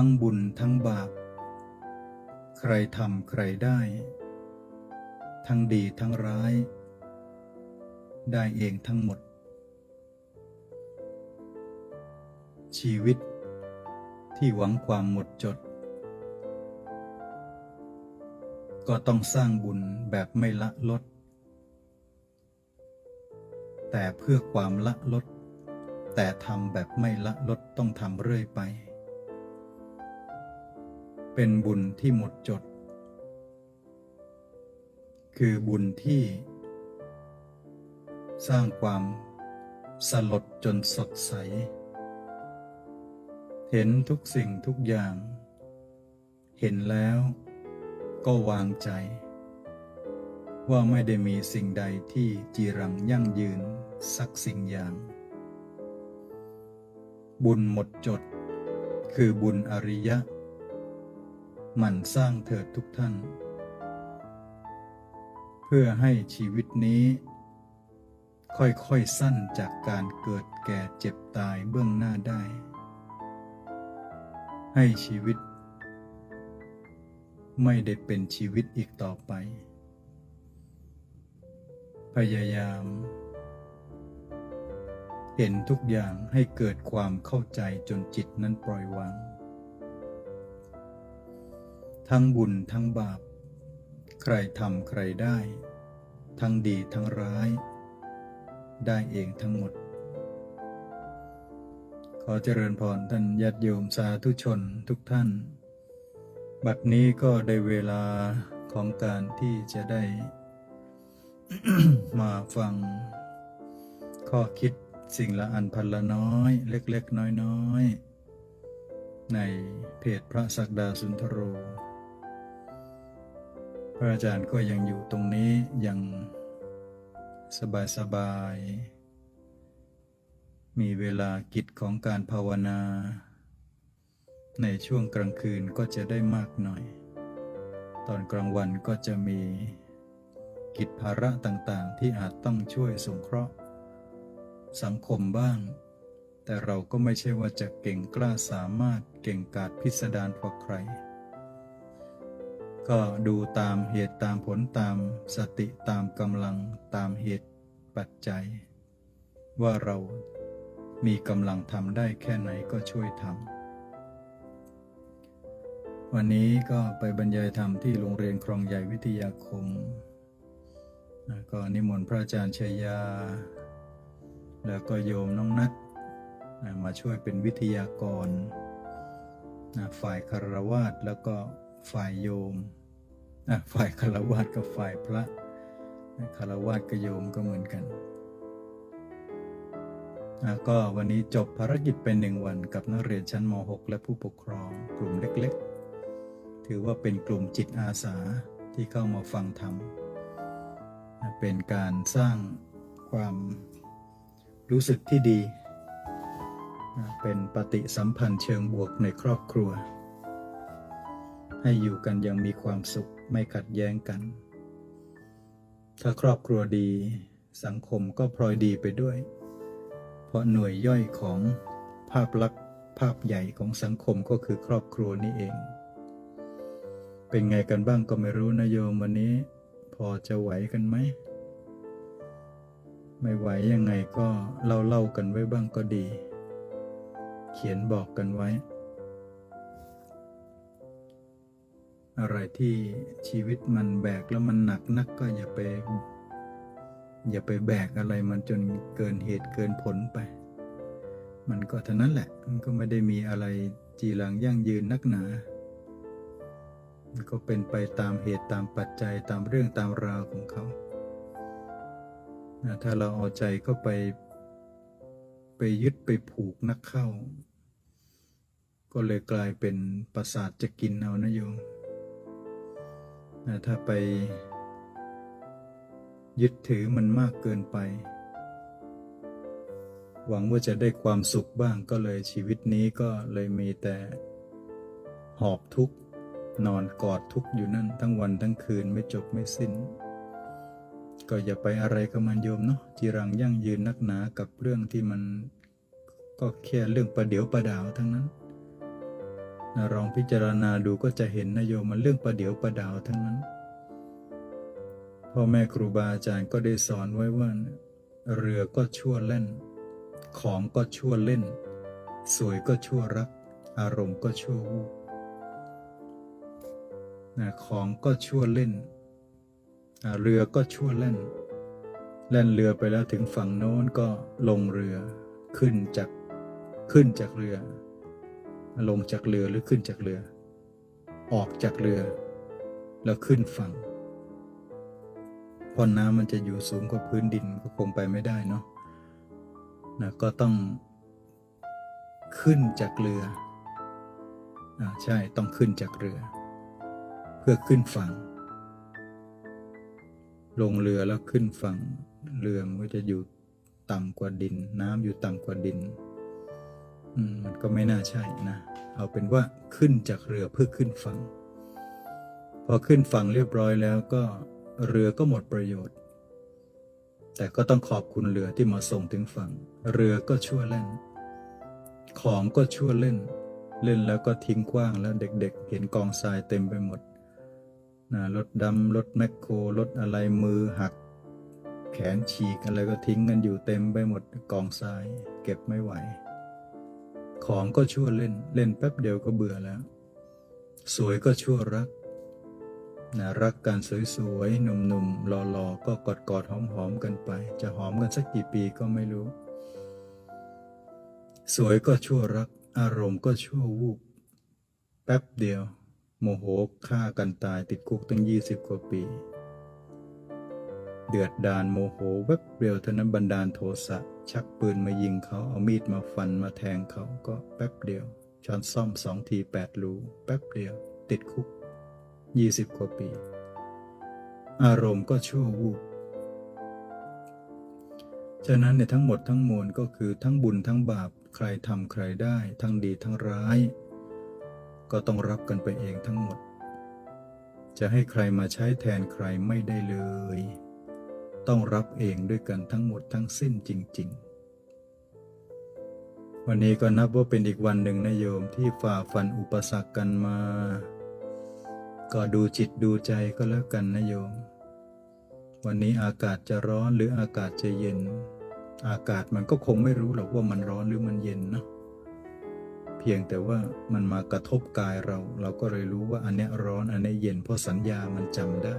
ทั้งบุญทั้งบาป ใครทำใครได้ ทั้งดีทั้งร้าย ได้เองทั้งหมด ชีวิตที่หวังความหมดจด ก็ต้องสร้างบุญแบบไม่ละลด แต่เพื่อความละลด แต่ทำแบบไม่ละลดต้องทำเรื่อยไป เป็นบุญที่หมดจด คือบุญที่ สร้างความสลดจนสดใส เห็นทุกสิ่งทุกอย่าง เห็นแล้วก็วางใจ ว่าไม่ได้มีสิ่งใดที่จีรังยั่งยืนสักสิ่งอย่าง บุญหมดจด คือบุญอริยะ หมั่นสร้างเถิดทุกท่าน เพื่อให้ชีวิตนี้ ค่อยๆสั้นจากการเกิดแก่เจ็บตายเบื้องหน้าได้ ให้ชีวิต ไม่ได้เป็นชีวิตอีกต่อไป พยายาม เห็นทุกอย่างให้เกิดความเข้าใจจนจิตนั้นปล่อยวาง ทั้งบุญทั้งบาป ใครทำใครได้ ทั้งดีทั้งร้าย ได้เองทั้งหมด ขอเจริญพรท่านญาติโยมสาธุชนทุกท่าน บัดนี้ก็ได้เวลาของการที่จะได้ มาฟัง ข้อคิดสิ่งละอันพันละน้อย เล็ก ๆ น้อย ๆ ในเพจพระศักดาสุนทโร พระอาจารย์ก็ยังอยู่ตรงนี้ยังสบายๆมีเวลากิจของการภาวนา ในช่วงกลางคืนก็จะได้มากหน่อย ตอนกลางวันก็จะมีกิจภาระต่างๆ ที่อาจต้องช่วยสงเคราะห์ สังคมบ้าง แต่เราก็ไม่ใช่ว่าจะเก่งกล้าสามารถเก่งกาจพิสดารกว่าใคร ก็ดูตามเหตุตามผลตามสติตามกำลังตามเหตุปัจจัย ว่าเรามีกำลังทำได้แค่ไหนก็ช่วยทำวันนี้ก็ไปบรรยายธรรมที่โรงเรียนครองใหญ่วิทยาคม ก็นิมนต์พระอาจารย์ชัยยา แล้วก็โยมน้องนัทมาช่วยเป็นวิทยากรฝ่ายคารวาสแล้วก็ ฝ่ายโยมฝ่ายคารวาสกับฝ่ายพระคารวาสกับโยมก็เหมือนกัน ก็วันนี้จบภารกิจเป็นหนึ่งวันกับนักเรียนชั้นม .6 และผู้ปกครองกลุ่มเล็กๆ ถือว่าเป็นกลุ่มจิตอาสาที่เข้ามาฟังธรรมเป็นการสร้างความรู้สึกที่ดี เป็นปฏิสัมพันธ์เชิงบวกในครอบครัว ให้อยู่กันอยังมีความสุขไม่ขัดแย้งกัน ถ้าครอบครัวดี สังคมก็พลอยดีไปด้วย เพราะหน่วยย่อยของภาพลักษณ์ภาพใหญ่ของสังคมก็คือครอบครัวนี่เอง เป็นไงกันบ้างก็ไม่รู้นะโยมวันนี้ พอจะไหวกันไหม ไม่ไหวยังไงก็เล่าเล่ากันไว้บ้างก็ดี เขียนบอกกันไว้ อะไรที่ชีวิตมันแบกแล้วมันหนักนักก็อย่าไป อย่าไปแบกอะไรมันจนเกินเหตุเกินผลไป มันก็เท่านั้นแหละ มันก็ไม่ได้มีอะไรจีรังยั่งยืนนักหนา ก็เป็นไปตามเหตุตามปัจจัยตามเรื่องตามราวของเขา ถ้าเราเอาใจเข้าไป ไปยึดไปผูกนักเข้า ก็เลยกลายเป็นประสาทจะกินเอานะโยม นะถ้าไปยึดถือมันมากเกินไป หวังว่าจะได้ความสุขบ้างก็เลยชีวิตนี้ก็เลยมีแต่หอบทุกข์นอนกอดทุกข์อยู่นั่นทั้งวันทั้งคืนไม่จบไม่สิ้น ก็อย่าไปอะไรกับมันโยมเนาะจีรังยั่งยืนนักหนากับเรื่องที่มันก็แค่เรื่องประเดี๋ยวประดาวทั้งนั้น นะลองพิจารณาดูก็จะเห็นนโยมมันเรื่องประเดี๋ยวประดาวทั้งนั้น พ่อแม่ครูบาอาจารย์ก็ได้สอนไว้ว่า เรือก็ชั่วเล่น ของก็ชั่วเล่น สวยก็ชั่วรัก อารมณ์ก็ชั่ววูบนะของก็ชั่วเล่น เรือก็ชั่วเล่น แล่นเรือไปแล้วถึงฝั่งโน้นก็ลงเรือ ขึ้นจากขึ้นจากเรือ ลงจากเรือหรือขึ้นจากเรือ ออกจากเรือ แล้วขึ้นฝั่งเพราะน้ำมันจะอยู่สูงกว่าพื้นดินก็คงไปไม่ได้เนาะนะก็ต้องขึ้นจากเรืออ่าใช่ต้องขึ้นจากเรือ เพื่อขึ้นฝั่ง ลงเรือแล้วขึ้นฝั่งเรือมันก็จะอยู่ต่ำกว่าดิน น้ำอยู่ต่ำกว่าดิน มันก็ไม่น่าใช่นะ เอาเป็นว่าขึ้นจากเรือเพื่อขึ้นฝั่งพอขึ้นฝั่งเรียบร้อยแล้วก็เรือก็หมดประโยชน์ แต่ก็ต้องขอบคุณเรือที่มาส่งถึงฝั่ง เรือก็ชั่วเล่น ของก็ชั่วเล่น เล่นแล้วก็ทิ้งกว้างแล้วเด็กๆ เห็นกองทรายเต็มไปหมดนะรถดำรถแมคโครรถอะไรมือหัก แขนฉีกอะไรก็ทิ้งกันอยู่เต็มไปหมดกองทรายเก็บไม่ไหว ของก็ชั่วเล่น เล่นแป๊บเดียวก็เบื่อแล้ว สวยก็ชั่วรักนะรักกันสวยๆหนุ่มๆหล่อๆก็กอดๆหอมๆกันไป จะหอมกันสักกี่ปีก็ไม่รู้ สวยก็ชั่วรัก อารมณ์ก็ชั่ววูบแป๊บเดียว โมโหฆ่ากันตายติดคุกตั้งยี่สิบกว่าปี ดือดดานโมโหแวบเดียวเท่านั้นบันดาลโทสะชักปืนมายิงเขาเอามีดมาฟันมาแทงเขาก็แป๊บเดียวช้อนซ่อมสองทีแปดรูแป๊บเดียว ติดคุกยี่สิบกว่าปี อารมณ์ก็ชั่ววูบฉะนั้นในยทั้งหมดทั้งมวลก็คือทั้งบุญทั้งบาปใครทำใครได้ ทั้งดีทั้งร้าย ก็ต้องรับกันไปเองทั้งหมด จะให้ใครมาใช้แทนใครไม่ได้เลย ต้องรับเองด้วยกันทั้งหมดทั้งสิ้นจริง ๆ วันนี้ก็นับว่าเป็นอีกวันหนึ่งนะโยมที่ฝ่าฟันอุปสรรคกันมา ก็ดูจิตดูใจก็แล้วกันนะโยม วันนี้อากาศจะร้อนหรืออากาศจะเย็น อากาศมันก็คงไม่รู้หรอกว่ามันร้อนหรือมันเย็นเนาะเพียงแต่ว่ามันมากระทบกายเรา เราก็เลยรู้ว่าอันเนี้ยร้อนอันเนี้ยเย็นเพราะสัญญามันจำได้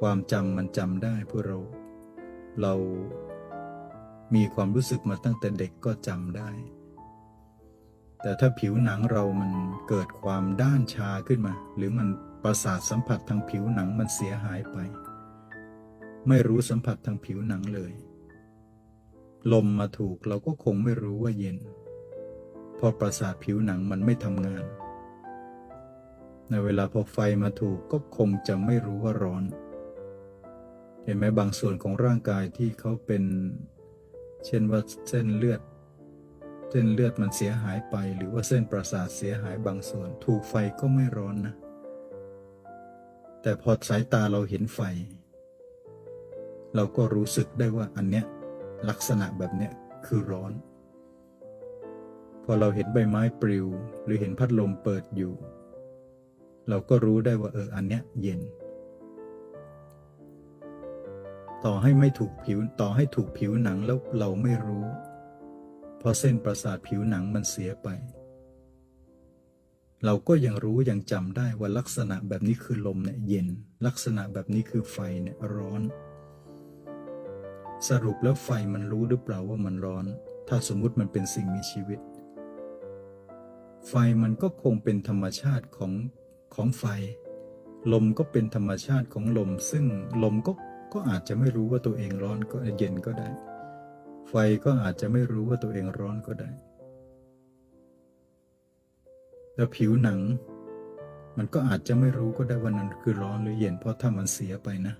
ความจำมันจำได้พื่อเรา เรามีความรู้สึกมาตั้งแต่เด็กก็จำได้ แต่ถ้าผิวหนังเรามันเกิดความด้านชาขึ้นมา หรือมันประสาทสัมผัสทางผิวหนังมันเสียหายไป ไม่รู้สัมผัสทางผิวหนังเลย ลมมาถูกเราก็คงไม่รู้ว่าเย็นพราะประสาทผิวหนังมันไม่ทำงาน ในเวลาพอไฟมาถูกก็คงจะไม่รู้ว่าร้อน เห็นไหมบางส่วนของร่างกายที่เขาเป็น เช่นว่าเส้นเลือด เส้นเลือดมันเสียหายไป หรือว่าเส้นประสาทเสียหายบางส่วน ถูกไฟก็ไม่ร้อนนะ แต่พอสายตาเราเห็นไฟ เราก็รู้สึกได้ว่าอันเนี้ยลักษณะแบบเนี้ยคือร้อน พอเราเห็นใบไม้ปลิว หรือเห็นพัดลมเปิดอยู่ เราก็รู้ได้ว่าเอออันเนี้ยเย็น ต่อให้ไม่ถูกผิวต่อให้ถูกผิวหนังแล้วเราไม่รู้ เพราะเส้นประสาทผิวหนังมันเสียไป เราก็ยังรู้ยังจำได้ว่าลักษณะแบบนี้คือลมเนี่ยเย็น ลักษณะแบบนี้คือไฟเนี่ยร้อน สรุปแล้วไฟมันรู้หรือเปล่าว่ามันร้อน ถ้าสมมุติมันเป็นสิ่งมีชีวิต ไฟมันก็คงเป็นธรรมชาติของของไฟลมก็เป็นธรรมชาติของลม ซึ่งลมก็ ก็อาจจะไม่รู้ว่าตัวเองร้อนก็เย็นก็ได้ ไฟก็อาจจะไม่รู้ว่าตัวเองร้อนก็ได้ แล้วผิวหนัง มันก็อาจจะไม่รู้ก็ได้ว่านั้นคือร้อนหรือเย็นเพราะถ้ามันเสียไปนะ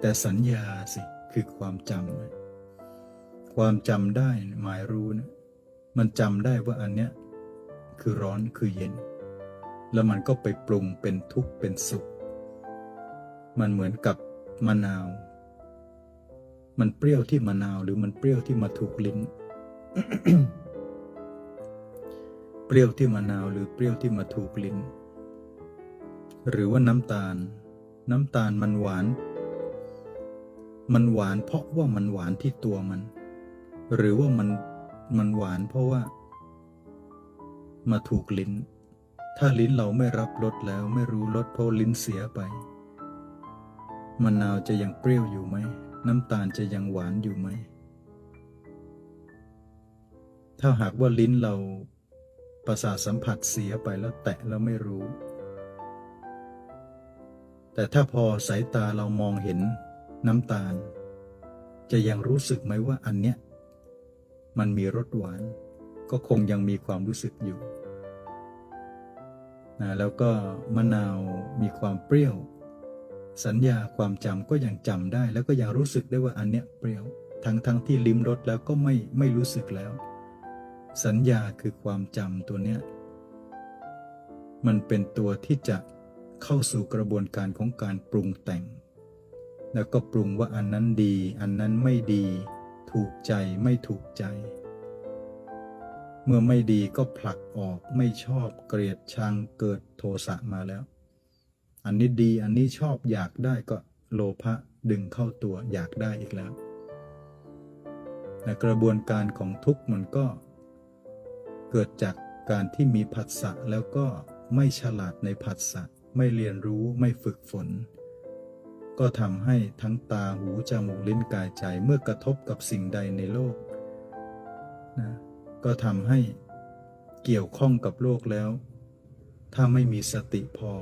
แต่สัญญาสิคือความจำนะความจำได้หมายรู้นะมันจำได้ว่าอันเนี้ยคือร้อนคือเย็น แล้วมันก็ไปปรุงเป็นทุกข์เป็นสุข มันเหมือนกับ มะนาว มันเปรี้ยวที่มะนาวหรือมันเปรี้ยวที่มาถูกลิ้น เปรี้ยวที่มะนาวหรือเปรี้ยวที่มาถูกลิ้น หรือว่าน้ำตาล น้ำตาลมันหวาน มันหวานเพราะว่ามันหวานที่ตัวมัน หรือว่ามันมันหวานเพราะว่า มาถูกลิ้น ถ้าลิ้นเราไม่รับรสแล้วไม่รู้รสเพราะลิ้นเสียไป มะนาวจะยังเปรี้ยวอยู่ไหม น้ำตาลจะยังหวานอยู่ไหม ถ้าหากว่าลิ้นเราประสาทสัมผัสเสียไปแล้วแตะแล้วไม่รู้ แต่ถ้าพอสายตาเรามองเห็นน้ำตาล จะยังรู้สึกไหมว่าอันเนี้ยมันมีรสหวาน ก็คงยังมีความรู้สึกอยู่นะแล้วก็มะนาวมีความเปรี้ยว สัญญาความจำก็ยังจำได้ แล้วก็ยังรู้สึกได้ว่าอันเนี้ยเปรี้ยวทั้งทั้งที่ลิ้มรสแล้วก็ไม่ไม่รู้สึกแล้ว สัญญาคือความจำตัวเนี้ยมันเป็นตัวที่จะเข้าสู่กระบวนการของการปรุงแต่ง แล้วก็ปรุงว่าอันนั้นดี อันนั้นไม่ดี ถูกใจไม่ถูกใจ เมื่อไม่ดีก็ผลักออกไม่ชอบเกลียดชังเกิดโทสะมาแล้ว อันนี้ดีอันนี้ชอบอยากได้ก็โลภะดึงเข้าตัวอยากได้อีกแล้วแต่กระบวนการของทุกข์มันก็ เกิดจากการที่มีผัสสะแล้วก็ไม่ฉลาดในผัสสะไม่เรียนรู้ไม่ฝึกฝน ก็ทำให้ทั้งตาหูจมูกลิ้นกายใจเมื่อกระทบกับสิ่งใดในโลกนะก็ทำให้เกี่ยวข้องกับโลกแล้ว ถ้าไม่มีสติพอ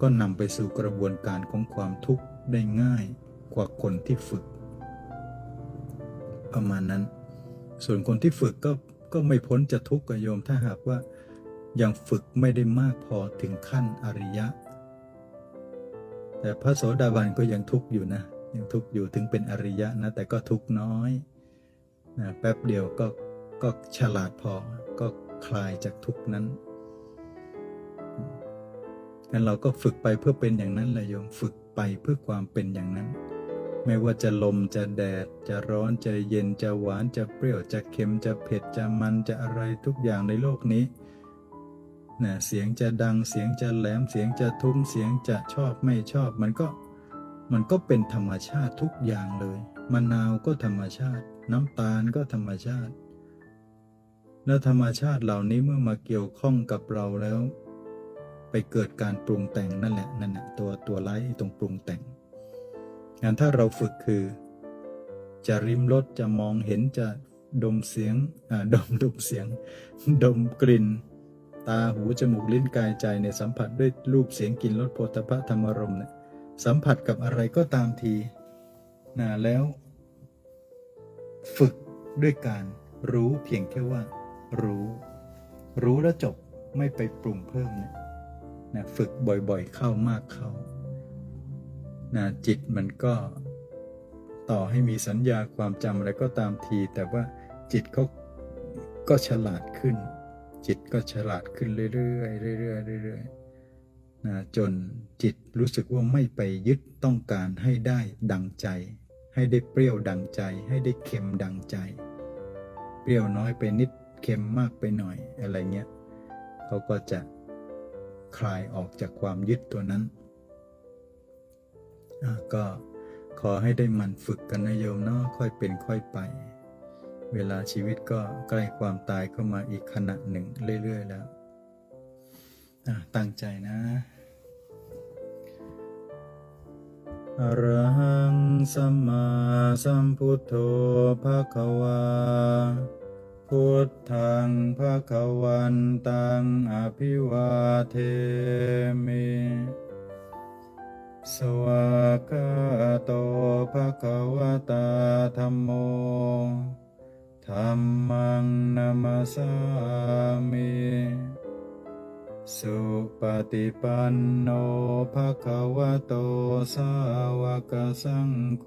ก็นำไปสู่กระบวนการของความทุกข์ได้ง่ายกว่าคนที่ฝึก ประมาณนั้น ส่วนคนที่ฝึกก็ก็ไม่พ้นจะทุกข์กับโยมถ้าหากว่ายังฝึกไม่ได้มากพอถึงขั้นอริยะ แต่พระโสดาบันก็ยังทุกข์อยู่นะ ยังทุกข์อยู่ถึงเป็นอริยะนะ แต่ก็ทุกข์น้อยนะแป๊บเดียวก็ก็ฉลาดพอก็คลายจากทุกข์นั้นั้นเราก็ฝึกไปเพื่อเป็นอย่างนั้นแหละโยมฝึกไปเพื่อความเป็นอย่างนั้น ไม่ว่าจะลมจะแดด จะร้อนจะเย็นจะหวานจะเปรี้ยวจะเค็มจะเผ็ดจะมันจะอะไรทุกอย่างในโลกนี้นะเสียงจะดังเสียงจะแหลมเสียงจะทุ้มเสียงจะชอบไม่ชอบ มันก็มันก็เป็นธรรมชาติทุกอย่างเลยมะนาวก็ธรรมชาติ น้ำตาลก็ธรรมชาติ แล้วธรรมชาติเหล่านี้เมื่อมาเกี่ยวข้องกับเราแล้ว ไปเกิดการปรุงแต่งนั่นแหละนั่นแหละตัวตัวไล่ตรงปรุงแต่งงานถ้าเราฝึกคือ จะริมรสจะมองเห็นจะดมเสียงดมดมเสียง ดมกลิ่น ตาหูจมูกลิ้นกายใจในยสัมผัสด้วยรูปเสียงกลิ่นรสโผฏฐัพพะธรรมรมเนี่ยสัมผัสกับอะไรก็ตามทีนะแล้ว ฝึกด้วยการรู้เพียงแค่ว่า รู้ รู้แล้วจบไม่ไปปรุงเพิ่มเนี่ย นะฝึกบ่อยๆ เข้ามากเข้านะจิตมันก็ต่อให้มีสัญญาความจำอะไรก็ตามที แต่ว่าจิตเขาก็ฉลาดขึ้น จิตก็ฉลาดขึ้นเรื่อยๆเรื่อยๆเรื่อยๆนะจนจิตรู้สึกว่าไม่ไปยึดต้องการให้ได้ดังใจ ให้ได้เปรี้ยวดังใจ ให้ได้เค็มดังใจ เปรี้ยวน้อยไปนิดเค็มมากไปหน่อยอะไรเงี้ยเขาก็จะ คลายออกจากความยึดตัวนั้น ก็ขอให้ได้มันฝึกกันนะโยมเนาะค่อยเป็นค่อยไป เวลาชีวิตก็ใกล้ความตายเข้ามาอีกขณะหนึ่งเรื่อย ๆ แล้วตั้งใจนะอรหังสัมมาสัมพุทโธภะคะวา พุทธังภะคะวันตังอภิวาเทมิ สวากาโตภะคะวตาธัมโมธัมมังนามาสามิสุปฏิปันโนภะคะวะโตสาวกสังโฆ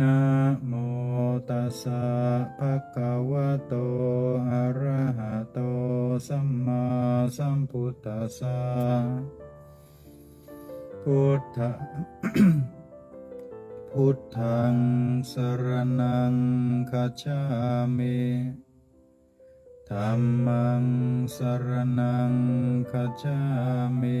นะโมตัสสะภะคะวะโต อะระหะโต สัมมาสัมพุทธัสสะ พุทธพุทธังสรณังคัจฉามิธัมมังสรณังคัจฉามิ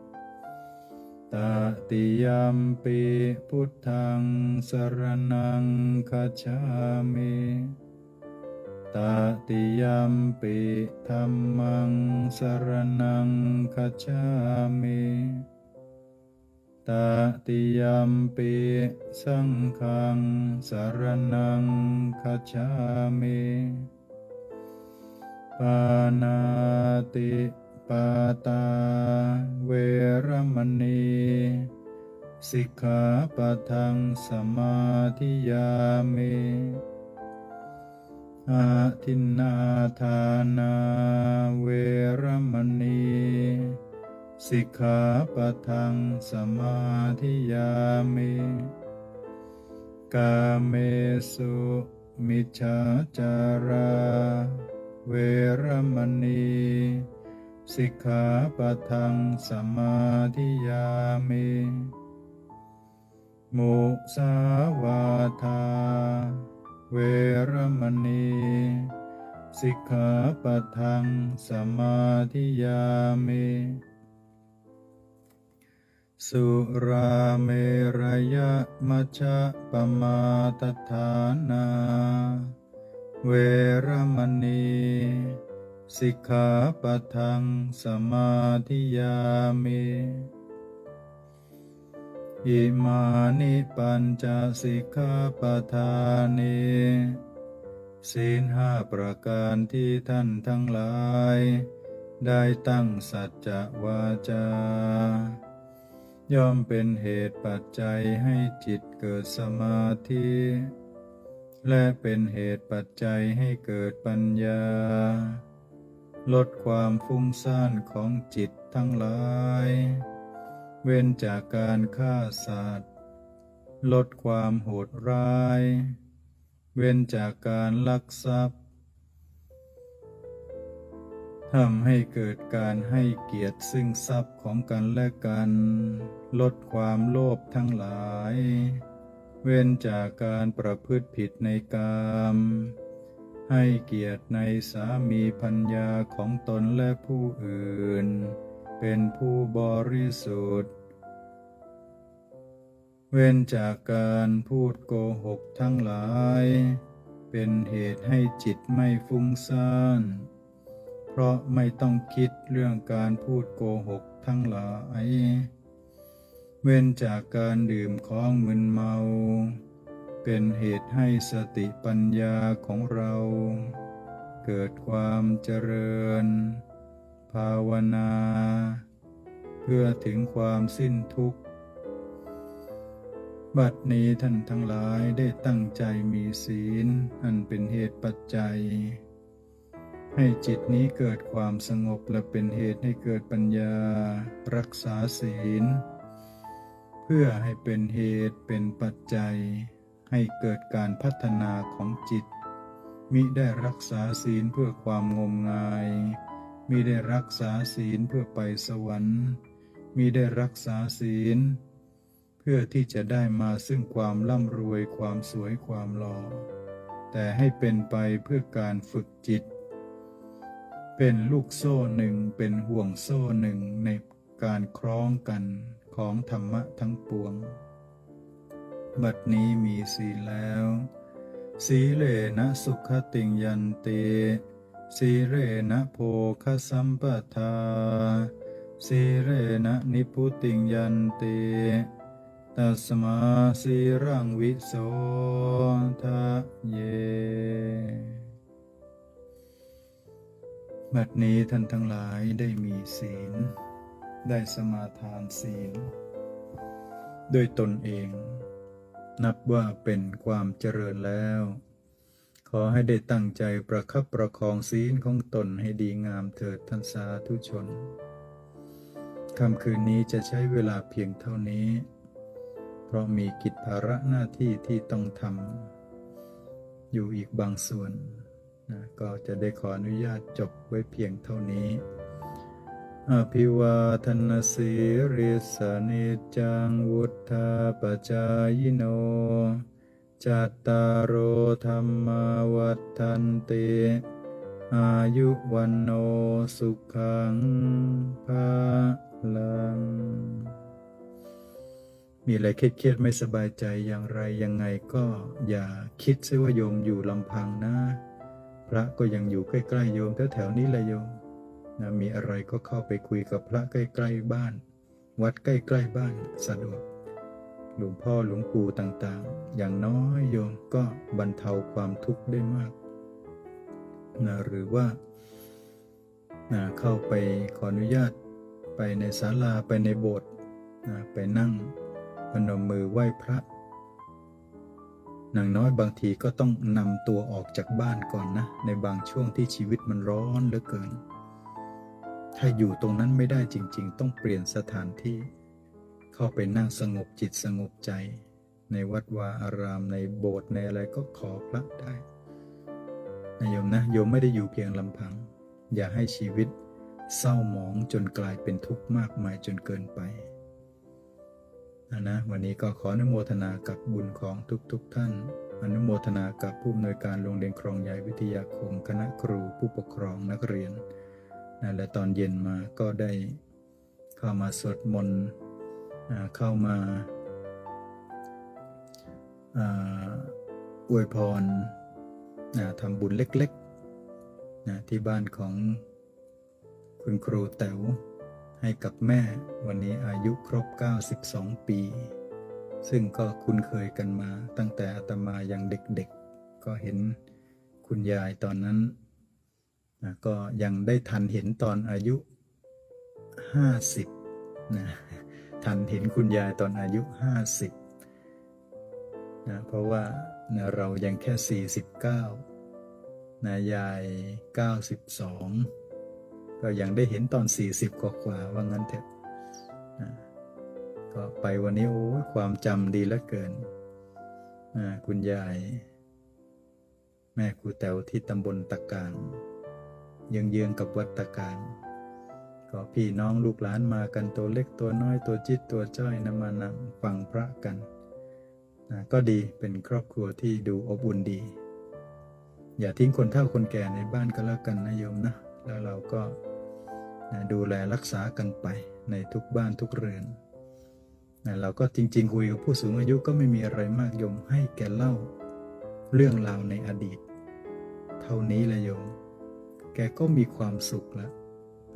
ตติยมปิพุทธังสรณังคัจามิตติยมปิธัมมังสรณังคัจามิตติยมปิสังฆังสรณังคัจามิปานาติ ปาตา เวรมณี สิกขาปะทังสมาธิยามิอาทินนาทานาเวรมณี สิกขาปะทังสมาธิยามิกาเมสุมิจฉาจารา เวรมณี สิกขาปะทังสมาธิยามิมุสาวาทา เวรมณี สิกขาปะทังสมาธิยามิสุราเมรยะมัชะปมาตฐานา เวรมณี สิกขาปะทังสมาธิยามิอิมานิปัญจสิกขาปทานิศีลห้าประการที่ท่านทั้งหลาย ได้ตั้งสัจจะวาจา ย่อมเป็นเหตุปัจจัยให้จิตเกิดสมาธิ และเป็นเหตุปัจจัยให้เกิดปัญญา ลดความฟุ้งซ่านของจิตทั้งหลาย เว้นจากการฆ่าสัตว์ ลดความโหดร้าย เว้นจากการลักทรัพย์ทำให้เกิดการให้เกียรติซึ่งทรัพย์ของกันและกัน ลดความโลภทั้งหลาย เว้นจากการประพฤติผิดในกาม ให้เกียรติในสามีพัญญาของตนและผู้อื่น เป็นผู้บริสุทธิ์ เว้นจากการพูดโกหกทั้งหลาย เป็นเหตุให้จิตไม่ฟุ้งซ่าน เพราะไม่ต้องคิดเรื่องการพูดโกหกทั้งหลาย เว้นจากการดื่มของมึนเมา เป็นเหตุให้สติปัญญาของเรา เกิดความเจริญ ภาวนา เพื่อถึงความสิ้นทุกข์ บัดนี้ท่านทั้งหลายได้ตั้งใจมีศีล อันเป็นเหตุปัจจัย ให้จิตนี้เกิดความสงบและเป็นเหตุให้เกิดปัญญา รักษาศีล เพื่อให้เป็นเหตุเป็นปัจจัย ให้เกิดการพัฒนาของจิต มิได้รักษาศีลเพื่อความงมงาย มิได้รักษาศีลเพื่อไปสวรรค์ มิได้รักษาศีล เพื่อที่จะได้มาซึ่งความร่ำรวยความสวยความหล่อ แต่ให้เป็นไปเพื่อการฝึกจิต เป็นลูกโซ่หนึ่งเป็นห่วงโซ่หนึ่งในการคล้องกันของธรรมะทั้งปวง บัดนี้มีศีลแล้ว สีเลนะสุขติงยันติสีเรนะโภคสัมปทา สีเรนะนิพุติงยันติตัสมาสีรังวิโสทะเย บัดนี้ท่านทั้งหลายได้มีศีล ได้สมาทานศีล ด้วยตนเอง นับว่าเป็นความเจริญแล้ว ขอให้ได้ตั้งใจประคับประคองศีลของตนให้ดีงามเถิดท่านสาธุชนค่ำคืนนี้จะใช้เวลาเพียงเท่านี้ เพราะมีกิจภาระหน้าที่ที่ต้องทำอยู่อีกบางส่วนนะก็จะได้ขออนุญาตจบไว้เพียงเท่านี้ อภิวาทนาสีริสนิจจังวุธาปจายโน จัตตารโอธรรมาวัฏันติอายุวันโนสุขังภาลัง มีอะไรเครียดๆไม่สบายใจอย่างไรยังไงก็อย่าคิดซิว่าโยมอยู่ลำพังนะ พระก็ยังอยู่ใกล้ๆโยมแถวๆนี้แหละโยม นะมีอะไรก็เข้าไปคุยกับพระใกล้ ๆบ้าน วัดใกล้ๆบ้านสะดวกหลวงพ่อหลวงปู่ต่างๆ อย่างน้อยโยมก็บรรเทาความทุกข์ได้มากนะหรือว่านะเข้าไปขออนุญาตไปในศาลาไปในโบสถ์นะไปนั่งพนมมือไหว้พระนางน้อยบางทีก็ต้องนำตัวออกจากบ้านก่อนนะ ในบางช่วงที่ชีวิตมันร้อนเหลือเกิน ถ้าอยู่ตรงนั้นไม่ได้จริง ๆ ต้องเปลี่ยนสถานที่ เข้าไปนั่งสงบจิตสงบใจ ในวัดวาอารามในโบสถ์ในอะไรก็ขอพระได้นะโยมนะโยมไม่ได้อยู่เพียงลำพัง อย่าให้ชีวิตเศร้าหมองจนกลายเป็นทุกข์มากมายจนเกินไปนะนะวันนี้ก็ขออนุโมทนากับบุญของทุกๆทท่าน อนุโมทนากับผู้อำนวยการโรงเรียนครองใหญ่วิทยาคม คณะครูผู้ปกครองนักเรียน นะและตอนเย็นมาก็ได้เข้ามาสวดมนต์เข้ามาอวยพรนะทำบุญเล็กๆนะที่บ้านของคุณครูแต๋วให้กับแม่วันนี้อายุครบ 92 ปี ซึ่งก็คุ้นเคยกันมาตั้งแต่อาตมายังเด็กๆ ก็เห็นคุณยายตอนนั้น นะก็ยังได้ทันเห็นตอนอายุ 50นะทันเห็นคุณยายตอนอายุ 50นะเพราะว่านะเรายังแค่ 49นะยาย 92 ก็ยังได้เห็นตอน 40 กว่ากว่าว่างั้นเถอะนะก็ไปวันนี้โอ้ความจำดีเหลือเกินอ่าคุณยาย แม่ครูแต๋วที่ตำบลตะการ เยืองกับวัตการก็พี่น้องลูกหลานมากันตัวเล็กตัวน้อยตัวจิตตัวจ้อยนะมานั่งฟังพระกันนะก็ดีเป็นครอบครัวที่ดูอบอุ่นดี อย่าทิ้งคนเฒ่าคนแก่ในบ้านก็แล้วกันนะโยมนะ แล้วเราก็นะดูแลรักษากันไปในทุกบ้านทุกเรือนนะเราก็จริงๆคุยกับผู้สูงอายุก็ไม่มีอะไรมากโยมให้แกเล่าเรื่องราวในอดีต เท่านี้ละโยม กก็มีความสุขล้ว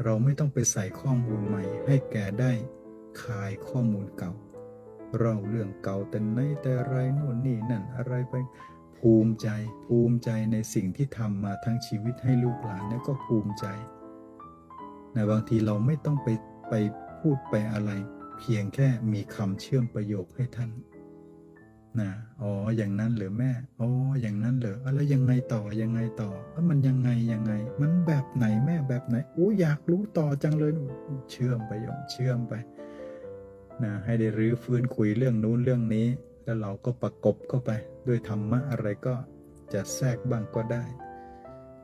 เราไม่ต้องไปใส่ข้อมูลใหม่ ให้แกได้คายข้อมูลเก่า เราเรื่องเก่าแต่ไหนแต่ไรโน่นนี่นั่นอะไรไปภูมิใจ ภูมิใจในสิ่งที่ทำมาทั้งชีวิตให้ลูกหลานแล้วก็ภูมิใจนะบางทีเราไม่ต้องไปไปพูดไปอะไร เพียงแค่มีคำเชื่อมประโยคให้ท่าน นะอ๋ออย่างนั้นเหรือแม่อ๋ออย่างนั้นเหรออะแล้วยังไงต่อยังไงต่อแล้วมันยังไงยังไง มันแบบไหนแม่แบบไหนโอ้อยากรู้ต่อจังเลยเชื่อมไปโยมเชื่อมไปนะให้ได้รื้อฟื้นคุยเรื่องนู้นเรื่องนี้ แล้วเราก็ประกบเข้าไป ด้วยธรรมะอะไรก็จะแทรกบ้างก็ได้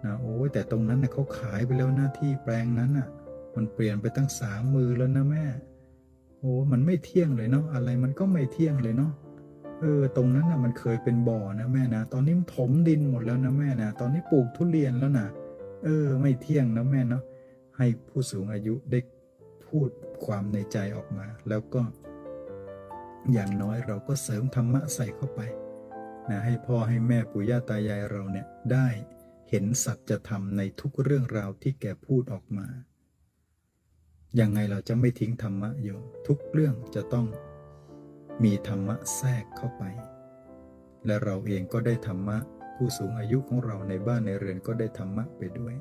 นะโอ้แต่ตรงนั้นนะเขาขายไปแล้วหน้าที่แปลงนั้นอะ มันเปลี่ยนไปตั้งสามมือแล้วนะแม่โอ้มันไม่เที่ยงเลยเนาะอะไรมันก็ไม่เที่ยงเลยเนาะ เออตรงนั้นนะมันเคยเป็นบ่อนะแม่นะตอนนี้ถมดินหมดแล้วนะแม่นะตอนนี้ปลูกทุเรียนแล้วนะเออ ไม่เที่ยงนะแม่เนาะให้ผู้สูงอายุได้พูดความในใจออกมา แล้วก็ อย่างน้อยเราก็เสริมธรรมะใส่เข้าไปนะให้พ่อให้แม่ปู่ย่าตายายเราเนี่ยได้เห็นสัจธรรมในทุกเรื่องราวที่แกพูดออกมายังไงเราจะไม่ทิ้งธรรมะโยมทุกเรื่องจะต้อง มีธรรมะแทรกเข้าไป และเราเองก็ได้ธรรมะ ผู้สูงอายุของเราในบ้านในเรือนก็ได้ธรรมะไปด้วย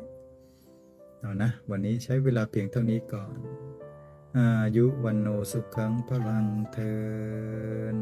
เอานะ วันนี้ใช้เวลาเพียงเท่านี้ก่อน อายุวันโนสุขังพลังเทิน